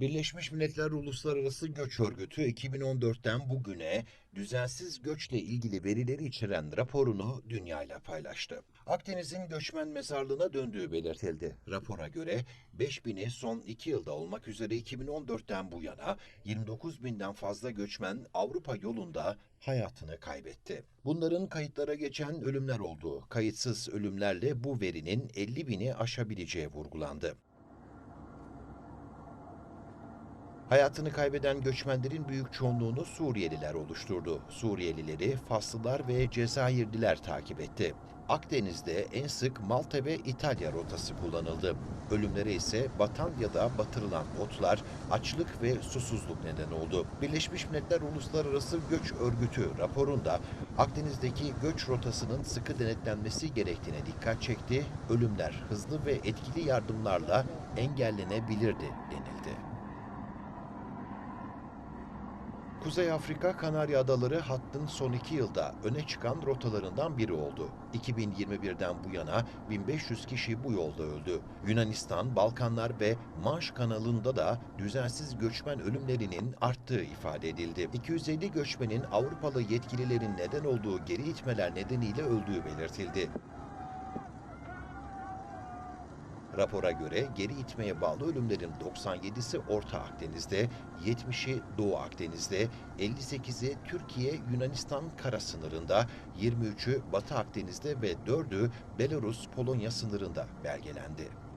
Birleşmiş Milletler Uluslararası Göç Örgütü 2014'ten bugüne düzensiz göçle ilgili verileri içeren raporunu dünyayla paylaştı. Akdeniz'in göçmen mezarlığına döndüğü belirtildi. Rapora göre 5000'i son 2 yılda olmak üzere 2014'ten bu yana 29 binden fazla göçmen Avrupa yolunda hayatını kaybetti. Bunların kayıtlara geçen ölümler olduğu, kayıtsız ölümlerle bu verinin 50 bini aşabileceği vurgulandı. Hayatını kaybeden göçmenlerin büyük çoğunluğunu Suriyeliler oluşturdu. Suriyelileri Faslılar ve Cezayirliler takip etti. Akdeniz'de en sık Malta ve İtalya rotası kullanıldı. Ölümlere ise batan ya da batırılan botlar, açlık ve susuzluk neden oldu. Birleşmiş Milletler Uluslararası Göç Örgütü raporunda Akdeniz'deki göç rotasının sıkı denetlenmesi gerektiğine dikkat çekti. Ölümler hızlı ve etkili yardımlarla engellenebilirdi Kuzey Afrika Kanarya Adaları hattın son iki yılda öne çıkan rotalarından biri oldu. 2021'den bu yana 1500 kişi bu yolda öldü. Yunanistan, Balkanlar ve Manş kanalında da düzensiz göçmen ölümlerinin arttığı ifade edildi. 250 göçmenin Avrupalı yetkililerin neden olduğu geri itmeler nedeniyle öldüğü belirtildi. Rapora göre geri itmeye bağlı ölümlerin 97'si Orta Akdeniz'de, 70'i Doğu Akdeniz'de, 58'i Türkiye-Yunanistan kara sınırında, 23'ü Batı Akdeniz'de ve 4'ü Belarus-Polonya sınırında belgelendi.